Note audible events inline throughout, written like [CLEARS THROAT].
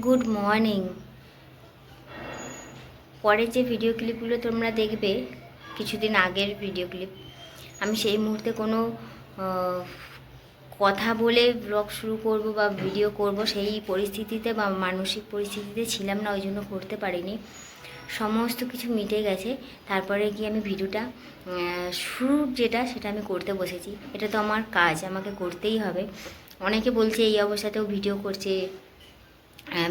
Good morning পরের যে video ক্লিপগুলো তোমরা দেখবে, কিছুদিন আগের ভিডিও ক্লিপ আমি সেই মুহূর্তে কোনো কথা বলে ব্লগ শুরু করব বা ভিডিও করব সেই পরিস্থিতিতে বা মানসিক পরিস্থিতিতে ছিলাম না ওই জন্য করতে পারিনি। সমস্ত কিছু মিটে গেছে। তারপরে গিয়ে আমি ভিডিওটা শুরু যেটা, সেটা আমি করতে বসেছি। এটা তো আমার কাজ, আমাকে করতেই হবে। অনেকে বলছে এই অবস্থাতেও ভিডিও করছে।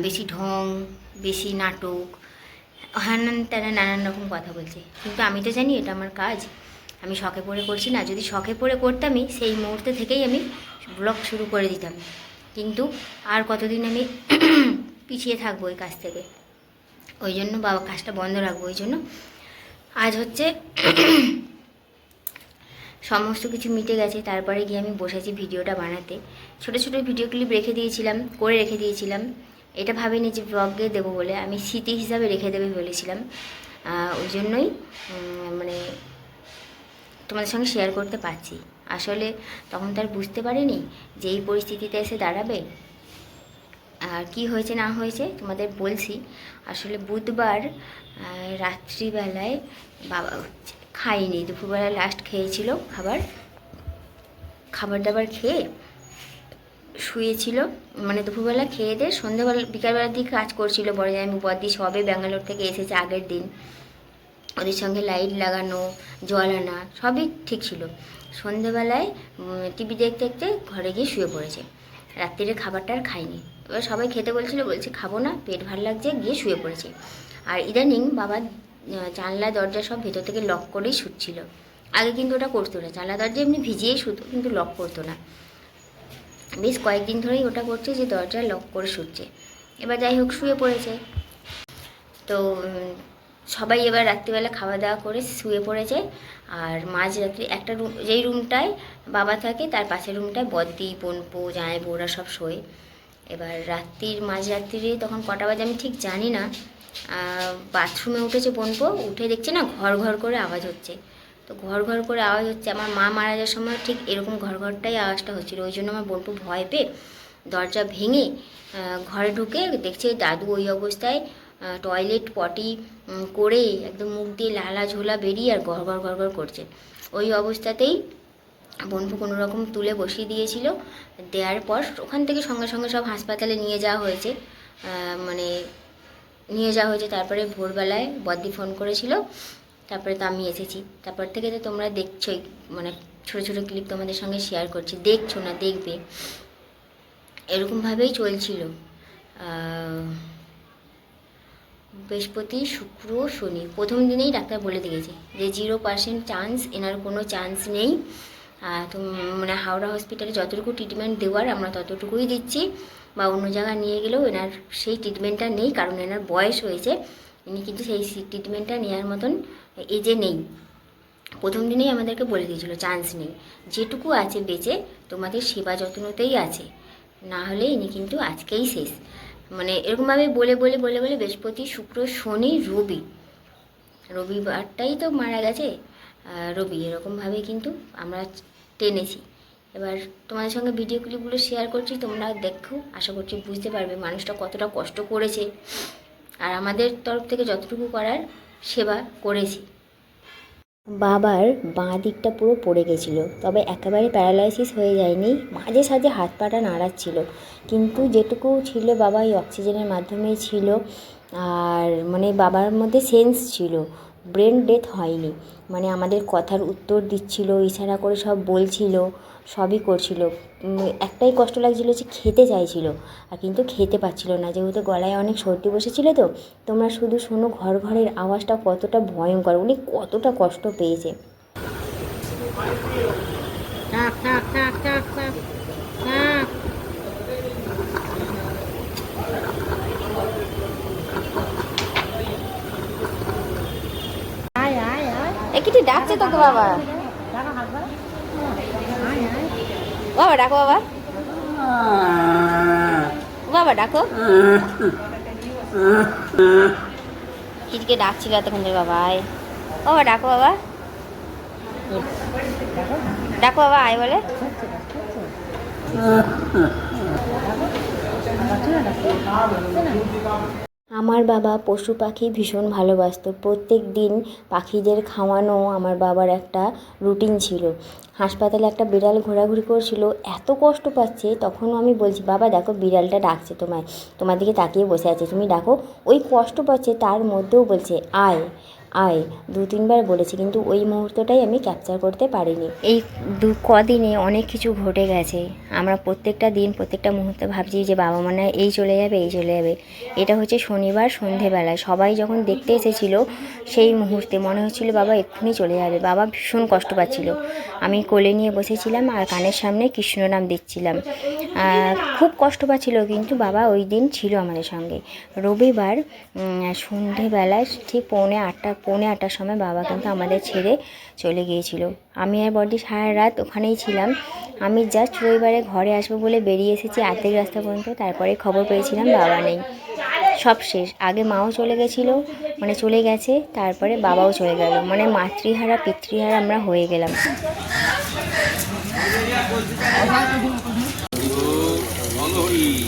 বেশি ঢং, বেশি নাটক, হানান তারা নানান রকম কথা বলছে। কিন্তু আমি তো জানি এটা আমার কাজ। আমি শখে পড়ে করছি না। যদি শখে পড়ে করতামই, সেই মুহূর্তে থেকেই আমি ব্লগ শুরু করে দিতাম। কিন্তু আর কতদিন আমি [CLEARS THROAT] পিছিয়ে থাকব ওই কাজ থেকে? ওই জন্য বাবা কাজটা বন্ধ রাখব ওই জন্য। আজ হচ্ছে [CLEARS THROAT] সমস্ত কিছু মিটে গেছে। তারপরে গিয়ে আমি বসেছি ভিডিওটা বানাতে। ছোট ছোট ভিডিও ক্লিপ রেখে দিয়েছিলাম, করে রেখে দিয়েছিলাম। এটা ভাবিনি যে ব্লগে দেবো বলে, আমি স্মৃতি হিসাবে রেখে দেবে বলেছিলাম। ওই জন্যই মানে তোমাদের সঙ্গে শেয়ার করতে পারছি। আসলে তখন তার বুঝতে পারিনি যে এই পরিস্থিতিতে এসে দাঁড়াবে। আর কি হয়েছে, না হয়েছে, তোমাদের বলছি। আসলে বুধবার রাত্রিবেলায় বাবা খাইনি দুপুরবেলা লাস্ট খেয়েছিল খাবার। খাবার দাবার খেয়ে শুয়েছিল মানে দুপুরবেলা খেয়ে দিয়ে সন্ধ্যেবেলা, বিকালবেলার দিকে কাজ করছিল বড় আমি বদি, সবে ব্যাঙ্গালোর থেকে এসেছে আগের দিন। ওদের সঙ্গে লাইট লাগানো, জল আনা, সবই ঠিক ছিল। সন্ধেবেলায় টিভি দেখতে দেখতে ঘরে গিয়ে শুয়ে পড়েছে। রাত্রিরে খাবারটা আর খায়নি। এবার সবাই খেতে বলছিল, বলছে খাব না, পেট ভালো লাগছে, গিয়ে শুয়ে পড়েছে। আর ইদানিং বাবা জানলা, দরজা সব ভেতর থেকে লক করেই শুচ্ছিল। আগে কিন্তু ওটা করতো না, জানলা, দরজা এমনি ভিজিয়েই শুতো, কিন্তু লক করতো না। বেশ কয়েকদিন ধরেই ওটা করছে যে দরজা লক করে শুচ্ছে। এবার যাই হোক, শুয়ে পড়েছে। তো সবাই এবার রাত্রিবেলা খাওয়া দাওয়া করে শুয়ে পড়েছে। আর মাঝ রাত্রি একটা রুম যেই রুমটায় বাবা থাকে, তার পাশের রুমটায় বদ্দি পনপো জামাই বউরা সব শোয়। এবার রাত্রির মাঝরাত্রিরে তখন কটা বাজে আমি ঠিক জানি না। বাথরুমে উঠেছে পনপো উঠে দেখছে না ঘর ঘর করে আওয়াজ হচ্ছে। তো ঘর ঘর করে আওয়াজ হচ্ছে। আমার মা মারা যাওয়ার সময় ঠিক এরকম ঘর ঘরটাই আওয়াজটা হচ্ছিল। ওই জন্য আমার বোনপো ভয় পেয়ে দরজা ভেঙে ঘরে ঢুকে দেখছে দাদু ওই অবস্থায় টয়লেট পটি করে একদম মুখ দিয়ে লালা ঝোলা বেরিয়ে আর ঘর ঘর ঘর ঘর করছে। ওই অবস্থাতেই বনপু কোনো রকম তুলে বসিয়ে দিয়েছিল। দেওয়ার পর ওখান থেকে সঙ্গে সঙ্গে সব হাসপাতালে নিয়ে যাওয়া হয়েছে। মানে নিয়ে যাওয়া হয়েছে। তারপরে ভোরবেলায় বদ্দি ফোন করেছিল। তারপরে তো আমি এসেছি। তারপর থেকে তো তোমরা দেখছোই মানে ছোটো ছোটো ক্লিপ তোমাদের সঙ্গে শেয়ার করছি। দেখছ না, দেখবে। এরকমভাবেই চলছিল। বৃহস্পতি, শুক্র, শনি। প্রথম দিনেই ডাক্তার বলে দিয়েছে যে জিরো পার্সেন্ট চান্স এনার কোনো চান্স নেই। তো মানে হাওড়া হসপিটালে যতটুকু ট্রিটমেন্ট দেওয়ার, আমরা ততটুকুই দিচ্ছি। বা অন্য জায়গায় নিয়ে গেলেও এনার সেই ট্রিটমেন্টটা নেই, কারণ এনার বয়স হয়েছে। ইনি কিন্তু সেই ট্রিটমেন্টটা নেওয়ার মতন এজে নেই। প্রথম দিনেই আমাদেরকে বলে দিয়েছিল, চান্স নেই। যেটুকু আছে বেঁচে, তোমাদের সেবা যত্নতেই আছে। না হলে ইনি কিন্তু আজকেই শেষ। মানে এরকমভাবে বলে বলে বলে বলে বৃহস্পতি, শুক্র, শনি, রবি। রবিবারটাই তো মারা গেছে রবি। এরকমভাবে কিন্তু আমরা টেনেছি। এবার তোমাদের সঙ্গে ভিডিও ক্লিপগুলো শেয়ার করছি, তোমরা দেখো, আশা করছি বুঝতে পারবে মানুষটা কতটা কষ্ট করেছে। আর আমাদের তরফ থেকে যতটুকু করার সেবা করেছি। বাবার বাঁ দিকটা পুরো পড়ে গেছিল, তবে একেবারে প্যারালাইসিস হয়ে যায়নি। মাঝে সাঝে হাত পাটা নাড়াচ্ছিল, কিন্তু যেটুকু ছিল বাবা এই অক্সিজেনের মাধ্যমেই ছিল, আর মানে বাবার মধ্যে সেন্স ছিল। ব্রেন ডেথ হয়নি। মানে আমাদের কথার উত্তর দিচ্ছিল, ইশারা করে সব বলছিল, সবই করছিল। একটাই কষ্ট লাগছিল যে খেতে চাইছিল, আর কিন্তু খেতে পাচ্ছিল না। যেহেতু গলায় অনেক সর্দি বসেছিল তো, তোমরা শুধু শোনো ঘর ঘরের আওয়াজটা কতটা ভয়ঙ্কর, উনি কতটা কষ্ট পেয়েছে থাক থাক থাক থাক থাক থাক আয় আয় একটি ডাকছে তোকে বাবা। বাবা, ডাকো বাবা। বাবা, ডাকো। কিটকে ডাকছিল এতক্ষণ ধরে বাবা, আয়। বাবা, ডাকো বাবা। ডাকো বাবা, আয় বলে। আমার বাবা পশু পাখি ভীষণ ভালোবাসতো। প্রত্যেক দিন পাখিদের খাওয়ানো আমার বাবার একটা রুটিন ছিল। হাসপাতালে একটা বিড়াল ঘোরাঘুরি করছিল, এত কষ্ট পাচ্ছে, তখনও আমি বলছি, বাবা, দেখো বিড়ালটা ডাকছে তোমায়। তোমার দিকে তাকিয়ে বসে আছে। তুমি ডাকো। ওই কষ্ট পাচ্ছে, তার মধ্যেও বলছে, আয়। আয়, দু তিনবার বলেছি, কিন্তু ওই মুহূর্তটাই আমি ক্যাপচার করতে পারিনি। এই দু কদিনে অনেক কিছু ঘটে গেছে। আমরা প্রত্যেকটা দিন, প্রত্যেকটা মুহূর্তে ভাবছি যে বাবা মানে এই চলে যাবে, এই চলে যাবে। এটা হচ্ছে শনিবার সন্ধেবেলায় সবাই যখন দেখতে এসেছিল সেই মুহূর্তে মনে হচ্ছিল বাবা এক্ষুনি চলে যাবে। বাবা ভীষণ কষ্ট পাচ্ছিল। আমি কোলে নিয়ে বসেছিলাম আর কানের সামনে কৃষ্ণ নাম দিচ্ছিলাম। খুব কষ্ট পাচ্ছিল, কিন্তু বাবা ওই দিন ছিল আমাদের সঙ্গে। রবিবার সন্ধেবেলায় ঠিক পৌনে আটটা পৌনে আটটার সময় বাবা কিন্তু আমাদের ছেড়ে চলে গিয়েছিল। আমি আর বডি সারা রাত ওখানেই ছিলাম। আমি জাস্ট রবিবারে ঘরে আসব বলে বেরিয়ে এসেছি আর্থিক রাস্তা পর্যন্ত, তারপরে খবর পেয়েছিলাম বাবা নেই। সব শেষ। আগে মাও চলে গেছিল মানে চলে গেছে, তারপরে বাবাও চলে গেল। মানে মাতৃহারা, পিতৃহারা আমরা হয়ে গেলাম। হরি